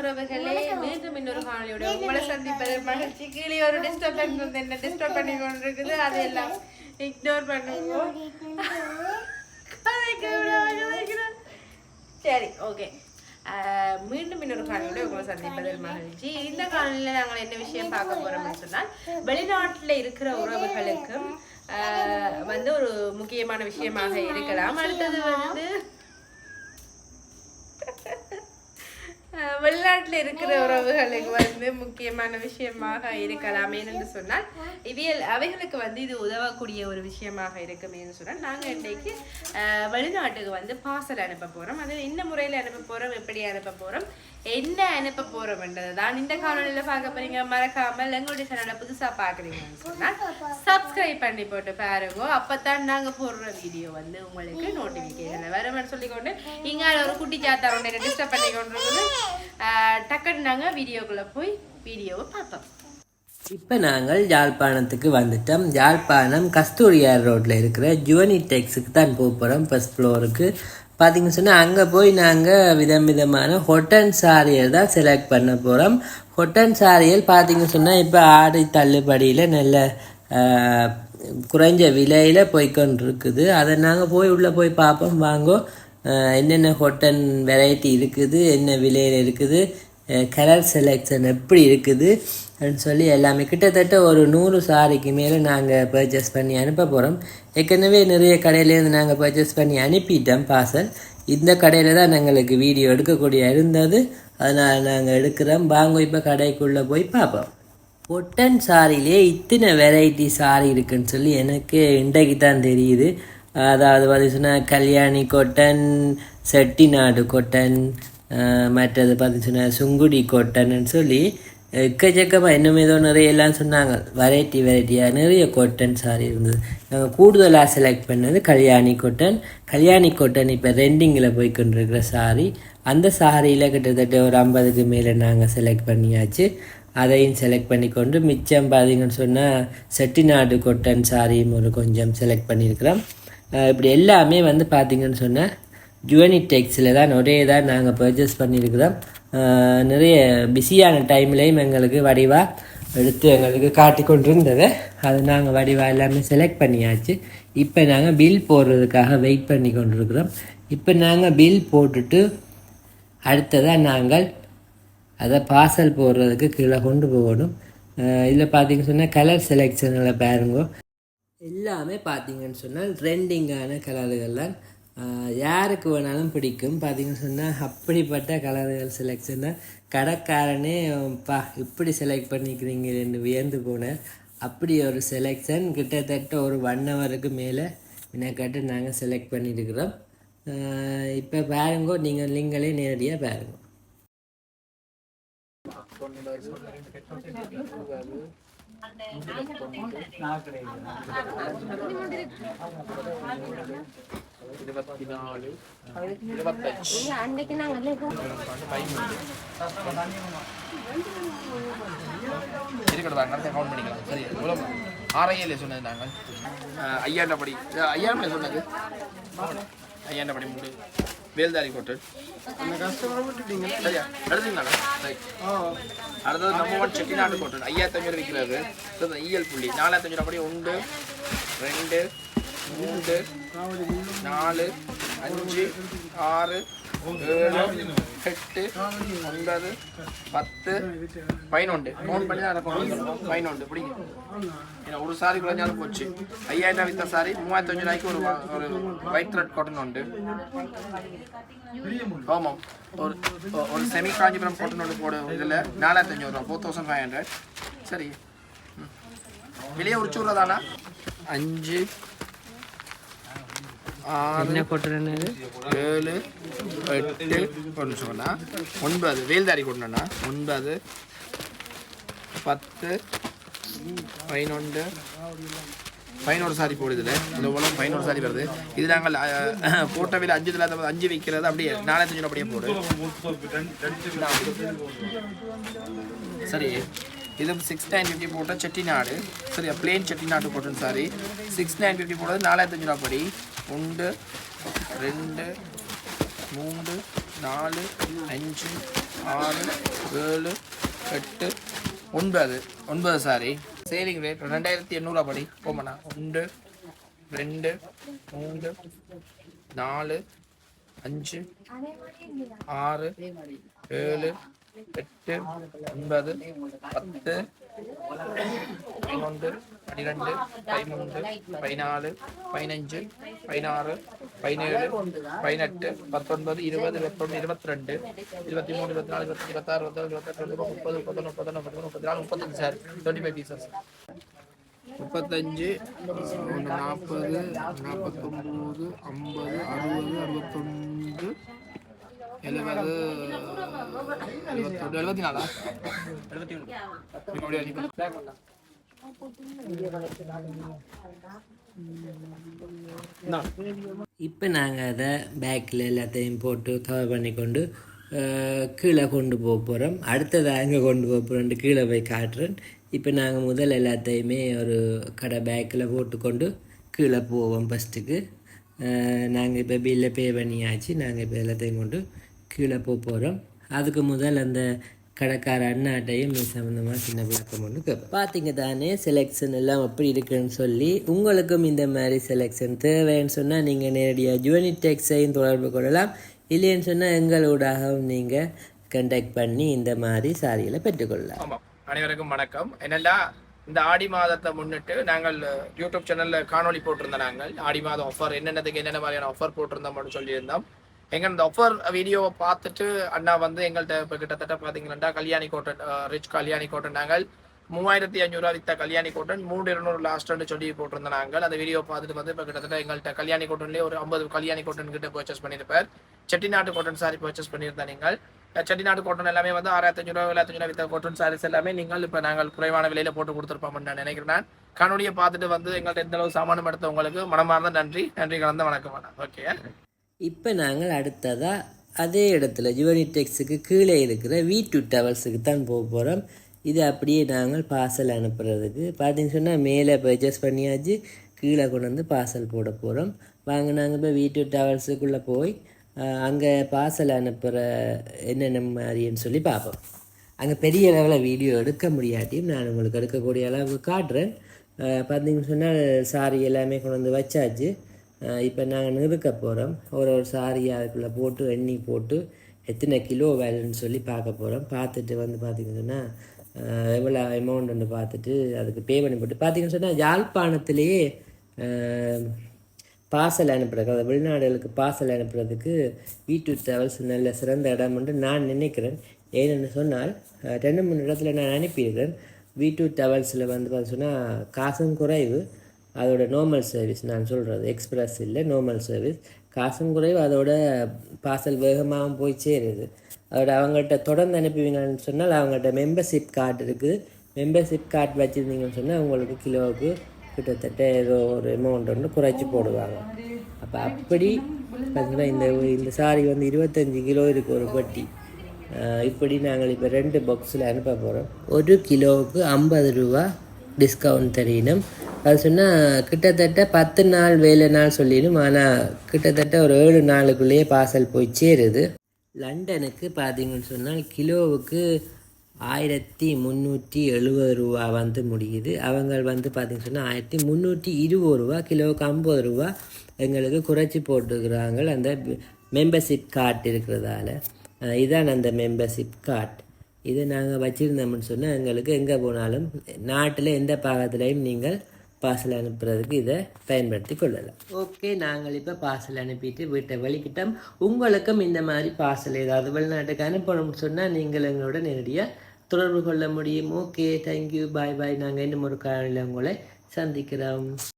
உறவுகளே மீண்டும் இன்னொரு காணொலியோட உங்களை சந்திப்பது மகிழ்ச்சி கீழே ஒரு டிஸ்டர்பன்ஸ் வந்து என்ன டிஸ்டர்ப் பண்ணி கொண்டிருக்குது அதெல்லாம் இக்னோர் பண்ணுவோம். சரி ஓகே மீண்டும் இன்னொரு காணொலியோட உங்களை சந்திப்பதில் மகிழ்ச்சி. இந்த காணொலியில் நாங்கள் என்ன விஷயம் பார்க்க போறோம்னு சொன்னால் வெளிநாட்டில் இருக்கிற உறவுகளுக்கும் வந்து ஒரு முக்கியமான விஷயமாக இருக்கலாம். அடுத்தது வந்து வெளிநாட்டுல இருக்கிற உறவுகளுக்கு வந்து முக்கியமான விஷயமாக இருக்கலாம் என்று சொன்னால் இவியல் அவைகளுக்கு வந்து இது உதவக்கூடிய ஒரு விஷயமாக இருக்குமேன்னு சொன்னால் நாங்க இன்றைக்கு வெளிநாட்டுக்கு வந்து பார்சல் அனுப்ப போறோம். அது என்ன முறையில் அனுப்ப போறோம்? எப்படி அனுப்ப போறோம்? என்ன அனுப்ப போறோம்ன்றது தான் இந்த காணொலியில பார்க்க போறீங்க. மறக்காமல் எங்களுடைய சேனலை புதுசா பாக்குறீங்க சொன்னால் சப்ஸ்கிரைப் பண்ணி போட்டு பாருங்க. அப்பதான் நாங்க போடுற வீடியோ வந்து உங்களுக்கு நோட்டிபிகேஷன் வரும்னு சொல்லிக்கொண்டு இங்க ஒரு குட்டி சாத்தா ஒன்று டிஸ்டர்ப் பண்ணி கொண்டு ஆஹ் டக்குன்னு நாங்க வீடியோக்குள்ள போய் வீடியோவை பார்ப்போம். இப்போ நாங்கள் யாழ்ப்பாணத்துக்கு வந்துட்டோம். யாழ்ப்பாணம் கஸ்தூரியார் ரோட்டில் இருக்கிற ஜுவனி டெக்ஸுக்கு தான் போக போகிறோம் ஃபஸ்ட் ஃப்ளோருக்கு பார்த்தீங்கன்னு சொன்னால் அங்கே போய் நாங்கள் விதம் விதமான ஹொட்டன் சாரியை தான் செலக்ட் பண்ண போகிறோம் ஹொட்டன் சாரியல் பார்த்தீங்கன்னு சொன்னால் இப்போ ஆடி தள்ளுபடியில் நல்ல குறைஞ்ச விலையில் போய்க்கொண்டிருக்குது. அதை நாங்கள் போய் உள்ளே போய் பார்ப்போம். வாங்கோ என்னென்ன ஹொட்டன் வெரைட்டி இருக்குது என்ன விலையில் இருக்குது கலர் செலெக்ஷன் எப்படி இருக்குது சொல்லி எல்லாமே கிட்டத்தட்ட ஒரு நூறு சாரிக்கு மேலே நாங்கள் பர்ச்சேஸ் பண்ணி அனுப்ப போகிறோம் ஏற்கனவே நிறைய கடையிலேருந்து நாங்கள் பர்ச்சேஸ் பண்ணி அனுப்பிட்டோம் பார்சல் இந்த கடையில் தான் எங்களுக்கு வீடியோ எடுக்கக்கூடிய இருந்தது. அதனால் நாங்கள் எடுக்கிறோம். வாங்க இப்போ கடைக்குள்ளே போய் பார்ப்போம். ஒட்டன் சாரிலே இத்தனை வெரைட்டி சாரி இருக்குன்னு சொல்லி எனக்கு இன்றைக்கு தான் தெரியுது. அதாவது பார்த்தீங்கன்னா கல்யாணி கொட்டன் செட்டிநாடு கொட்டன் மற்றது பார்த்தீங்கன்னா சுங்குடி கொட்டன்னு சொல்லி எக்கச்சக்கமாக இன்னும் ஏதோ நிறைய எல்லாம் சொன்னாங்க. வெரைட்டி வெரைட்டியாக நிறைய கொட்டன் சாரி இருந்தது. நாங்கள் கூடுதலாக செலக்ட் பண்ணது கல்யாணி கொட்டன் கல்யாணி கொட்டன் இப்போ ரெண்டிங்கில் போய் கொண்டிருக்கிற சாரி அந்த சாரியில் கிட்டத்தட்ட ஒரு ஐம்பதுக்கு மேலே நாங்கள் செலக்ட் பண்ணியாச்சு. அதையும் செலக்ட் பண்ணி கொண்டு மிச்சம் பார்த்தீங்கன்னு சொன்னால் செட்டிநாடு கொட்டன் சாரியும் ஒரு கொஞ்சம் செலக்ட் பண்ணியிருக்கிறோம். இப்படி எல்லாமே வந்து பார்த்திங்கன்னு சொன்னால் ஜுவனி டெக்ஸில் தான் ஒரே தான் நாங்கள் பர்ச்சேஸ் பண்ணியிருக்கிறோம். நிறைய பிஸியான டைம்லேயும் எங்களுக்கு வடிவாக எடுத்து எங்களுக்கு காட்டி கொண்டிருந்தது. அது நாங்கள் வடிவாக எல்லாமே செலக்ட் பண்ணியாச்சு. இப்போ நாங்கள் பில் போடுறதுக்காக வெயிட் பண்ணி கொண்டிருக்கிறோம். இப்போ நாங்கள் பில் போட்டுட்டு அடுத்ததாக நாங்கள் அதை பார்சல் போடுறதுக்கு கீழே கொண்டு போகணும். இதில் பார்த்தீங்கன்னு சொன்னால் கலர் செலெக்ஷனில் பாருங்க. எல்லாமே பார்த்தீங்கன்னு சொன்னால் ட்ரெண்டிங்கான கலர்கள் தான். யாருக்கு வேணாலும் பிடிக்கும். பார்த்தீங்கன்னு சொன்னால் அப்படிப்பட்ட கலர்கள் செலெக்ஷன் தான் கடைக்காரனே பா இப்படி செலக்ட் பண்ணிக்கிறீங்கன்னு வியந்து போனேன் அப்படி ஒரு செலெக்ஷன் கிட்டத்தட்ட ஒரு ஒன் ஹவருக்கு மேலே மினக்கட்டு நாங்கள் செலக்ட் பண்ணியிருக்கிறோம் இப்போ பாருங்கோ நீங்கள் நீங்களே நேரடியாக பாருங்க. இருக்கட்டும் வாங்க அடுத்த கவுண்ட் பண்ணிக்கலாம். சரி எவ்வளோ சொன்னது நாங்கள். ஐயாயிரம் படி ஐயாயிரம் சொன்னது. ஐயாயிரம் படி மூணு வேல்தாரி கோட்டல் சரியா? எடுத்துங்களா ரைட் அடுத்தது நம்ம ஒன் செட்டிநாடு கோட்டல் ஐயாயிரத்தி அஞ்சூறு விற்கிறது. இஎல் புள்ளி. நாலாயிரத்தி அஞ்சூறு படி ஒன்று ரெண்டு. மூன்று நாலு அஞ்சு ஆறு ஏழு எட்டு ஒன்பது பத்து பதினொன்று. கவுண்ட் பண்ணி தான் கவுண்ட் பதினொன்று. பிடிக்கும் ஏன்னா ஒரு சாரி குறைஞ்சாலும் போச்சு. ஐயாயிரம் வித்த சாரி மூவாயிரத்தி அஞ்சு ரூபாய்க்கு ஒரு ஒரு ஒயிட் த்ரெட் காட்டன் உண்டு. ஆமாம் ஒரு ஒரு செமி காஞ்சிபுரம் காட்டன் ஒன்று போடு இதில் நாலாயிரத்தி அஞ்சூறுவா ரூபா ஃபோர் தௌசண்ட் ஃபைவ் ஹண்ட்ரட் சரி. வெளியே உரிச்சு தானா அஞ்சு ஆறு ஏழு எட்டு ஒரு சொன்னா. ஒன்பது. வேல்தாரி கொண்டா ஒன்பது பத்து பதினொன்று. பதினோரு சாரி போடுதுல. இந்த உலகம் பதினோரு சாரி வருது. இது நாங்கள் அஹ், போட்ட விலை அஞ்சு இல்லாத அஞ்சு விற்கிறது அப்படியே நாலாயிரத்தி அஞ்சு அப்படியே போடு. சரி. இது சிக்ஸ் நைன் ஃபிஃப்டி போட்ட செட்டிநாடு. சரியா? பிளேன் செட்டிநாடு போட்டேன் சாரி சிக்ஸ் நைன் ஃபிஃப்டி போட்டது நாலாயிரத்தி அஞ்சு ரூபா படி. ஒன்று ரெண்டு மூன்று நாலு அஞ்சு ஆறு ஏழு எட்டு ஒன்பது. ஒன்பது சாரி சேவிங் ரேட் ரெண்டாயிரத்தி எண்ணூறுவா படி. போமண்ணா ஒன்று ரெண்டு மூன்று நாலு அஞ்சு ஆறு ஏழு எட்டு ஒன்பது பத்து பதினொன்று பன்னிரெண்டு பதிமூன்று பதினாலு பதினஞ்சு பதினாறு பதினேழு பதினெட்டு பத்தொன்பது இருபது இருபத்தொன்று இருபத்தி ரெண்டு இருபத்தி மூணு இருபத்தி நாலு இருபத்தி இருபத்தாறு இருபத்தேழு இருபத்தெட்டு முப்பது முப்பத்தொன்று முப்பத்தொன்று முப்பத்தி முப்பத்தி நாலு முப்பத்தஞ்சு சார். டுவெண்ட்டி ஃபைவ் பீசஸ் முப்பத்தஞ்சு நாற்பது நாற்பத்தொம்போது ஐம்பது அறுபது அறுபத்தொன்று எழுபது எழுபத்தி நாலா எழுபத்தி ஒன்று இப்போ நாங்கள் அதை பேக்கில் எல்லாத்தையும் போட்டு கவர் பண்ணி கொண்டு கீழே கொண்டு போக போகிறோம் அடுத்ததாக அங்கே கொண்டு போக போகிறோன்ட்டு கீழே போய் காட்டுறேன். இப்போ நாங்கள் முதல் எல்லாத்தையுமே ஒரு கடை பேக்கில் போட்டுக்கொண்டு கீழே போவோம் ஃபஸ்ட்டுக்கு நாங்கள் இப்போ பில்லை பே பண்ணியாச்சு. நாங்கள் இப்போ எல்லாத்தையும் கொண்டு கீழே போக போகிறோம் அதுக்கு முதல் அந்த கடைக்கார அண்ணாட்டையும் இது சம்மந்தமாக சின்ன விளக்கம் ஒன்று கேட்பேன் பார்த்தீங்க தானே செலெக்ஷன் எல்லாம் எப்படி இருக்குன்னு சொல்லி உங்களுக்கும் இந்த மாதிரி செலெக்ஷன் தேவைன்னு சொன்னால் நீங்கள் நேரடியாக ஜுவனி டெக்ஸையும் தொடர்பு கொள்ளலாம். இல்லைன்னு சொன்னால் எங்களோடாகவும் நீங்கள் கண்டாக்ட் பண்ணி இந்த மாதிரி சாரிகளை பெற்றுக்கொள்ளலாம் ஆமாம். அனைவருக்கும் வணக்கம். என்னென்னா இந்த ஆடி மாதத்தை முன்னிட்டு நாங்கள் யூடியூப் சேனல்ல காணொளி போட்டிருந்தோம் நாங்கள் ஆடி மாதம் ஆஃபர் என்னென்னதுக்கு என்னென்ன மாதிரியான ஆஃபர் போட்டிருந்தோம்னு சொல்லியிருந்தோம். எங்க இந்த ஆஃபர் வீடியோவை பார்த்துட்டு அண்ணா வந்து எங்கள்கிட்ட இப்போ கிட்டத்தட்ட பார்த்தீங்கன்னா Kalyani cotton rich Kalyani cotton நாங்கள் மூவாயிரத்தி ஐநூறுரூவா வித்த கல்யாணி கோட்டன் மூணு இருநூறு லாஸ்ட்னு சொல்லி போட்டிருந்தோம் நாங்கள். அந்த வீடியோ பார்த்துட்டு வந்து இப்போ கிட்டத்தட்ட எங்கள்கிட்ட கல்யாணி கோட்டன்லேயே ஒரு ஐம்பது கல்யாணி கோட்டன் கிட்ட பர்ச்சேஸ் பண்ணியிருப்பார். செட்டிநாட்டு கோட்டன் சாரி பர்ச்சேஸ் பண்ணியிருந்தேன் நீங்கள். செட்டிநாட்டு செட்டிநாடு எல்லாமே வந்து ஆறாயிரத்தி அஞ்சூறு ஏழாயிரத்தி அஞ்சூறு வித்த கோட்டன் சாரீஸ் எல்லாமே நீங்கள் இப்போ நாங்கள் குறைவான விலையில போட்டு கொடுத்துருப்போம்னு நான் நினைக்கிறேன் நான். காணொலியை பார்த்துட்டு வந்து எங்கள்கிட்ட எந்த அளவு சாமானம் எடுத்த உங்களுக்கு மனமார்ந்த நன்றி. நன்றி கலந்த வணக்கம் அண்ணா. ஓகே இப்போ நாங்கள் அடுத்ததாக அதே இடத்துல ஜுவனிடெக்ஸுக்கு கீழே இருக்கிற வி டூ தான் போக போகிறோம் இது அப்படியே நாங்கள் பார்சல் அனுப்புகிறதுக்கு பார்த்தீங்கன்னு சொன்னால் மேலே பர்ச்சேஸ் பண்ணியாச்சு. கீழே கொண்டு வந்து பார்சல் போட போகிறோம் வாங்க நாங்கள் இப்போ வீட்டு டவல்ஸுக்குள்ளே போய் அங்கே பார்சல் அனுப்புகிற என்னென்ன மாதிரின்னு சொல்லி பார்ப்போம். அங்கே பெரிய அளவில் வீடியோ எடுக்க முடியாட்டியும் நான் உங்களுக்கு எடுக்கக்கூடிய அளவுக்கு காட்டுறேன். பார்த்தீங்கன்னு சொன்னால் சாரி எல்லாமே கொண்டு வந்து வச்சாச்சு. இப்போ நாங்கள் நிறுக்க போகிறோம் ஒரு ஒரு சாரியாக அதுக்குள்ளே போட்டு எண்ணி போட்டு எத்தனை கிலோ வேலைன்னு சொல்லி பார்க்க போகிறோம் பார்த்துட்டு வந்து பார்த்திங்கன்னா சொன்னால் எவ்வளோ அமௌண்ட்னு பார்த்துட்டு அதுக்கு பே பண்ணி போட்டு பார்த்தீங்கன்னு சொன்னால் யாழ்ப்பாணத்திலேயே பார்சல் அனுப்புறதுக்கு அதை வெளிநாடுகளுக்கு பார்சல் அனுப்புறதுக்கு வீட்டு ட்ராவல்ஸ் நல்ல சிறந்த இடம் என்று நான் நினைக்கிறேன். ஏன்னு சொன்னால் ரெண்டு மூணு இடத்துல நான் அனுப்பியிருக்கிறேன். வீட்டு ட்ராவல்ஸில் வந்து பார்த்து சொன்னால் காசும் குறைவு. அதோட நார்மல் சர்வீஸ் நான் சொல்கிறது எக்ஸ்பிரஸ் இல்லை நார்மல் சர்வீஸ் காசும் குறைவு அதோட பார்சல் வேகமாகவும் போய் சேருது. அதோட அவங்கள்ட்ட தொடர்ந்து அனுப்புவீங்கன்னு சொன்னால் அவங்கள்ட்ட மெம்பர்ஷிப் கார்டு இருக்குது மெம்பர்ஷிப் கார்டு வச்சுருந்தீங்கன்னு சொன்னால் உங்களுக்கு கிலோவுக்கு கிட்டத்தட்ட ஏதோ ஒரு அமௌண்ட் ஒன்று குறைச்சி போடுவாங்க. அப்போ அப்படி பார்த்தீங்கன்னா இந்த இந்த சாரி வந்து இருபத்தஞ்சி கிலோ இருக்குது ஒரு பெட்டி. இப்படி நாங்கள் இப்போ ரெண்டு பாக்ஸில் அனுப்ப போகிறோம் ஒரு கிலோவுக்கு ஐம்பது ரூபா டிஸ்கவுண்ட் தெரியணும் அது சொன்னால் கிட்டத்தட்ட பத்து நாள் வேலை நாள் சொல்லிடும். ஆனால் கிட்டத்தட்ட ஒரு ஏழு நாளுக்குள்ளேயே பார்சல் போய் சேருது. லண்டனுக்கு பார்த்தீங்கன்னு சொன்னால் கிலோவுக்கு ஆயிரத்தி முந்நூற்றி எழுபது ரூபா வந்து முடியுது. அவங்க வந்து பார்த்தீங்கன்னு சொன்னால் ஆயிரத்தி முந்நூற்றி இருபது ரூபா கிலோவுக்கு ஐம்பது ரூபா எங்களுக்கு குறைச்சி போட்டுக்கிறாங்க. அந்த மெம்பர்ஷிப் கார்ட் இருக்கிறதால. இதான் அந்த மெம்பர்ஷிப் கார்ட் இதை நாங்கள் வச்சுருந்தோம்னு சொன்னால் எங்களுக்கு எங்கே போனாலும் நாட்டில் எந்த பாகத்துலேயும் நீங்கள் பார்சல் அனுப்புறதுக்கு இதை பயன்படுத்தி கொள்ளலாம் ஓகே நாங்கள் இப்போ பார்சல் அனுப்பிட்டு வீட்டை வெளிக்கிட்டோம். உங்களுக்கும் இந்த மாதிரி பார்சல் ஏதாவது வெளிநாட்டுக்கு அனுப்பணும்னு சொன்னால் நீங்கள் எங்களோட நேரடியாக தொடர்பு கொள்ள முடியும். ஓகே தேங்க்யூ பாய் பாய் நாங்கள் இன்னும் ஒரு காலையில் உங்களை சந்திக்கிறோம்.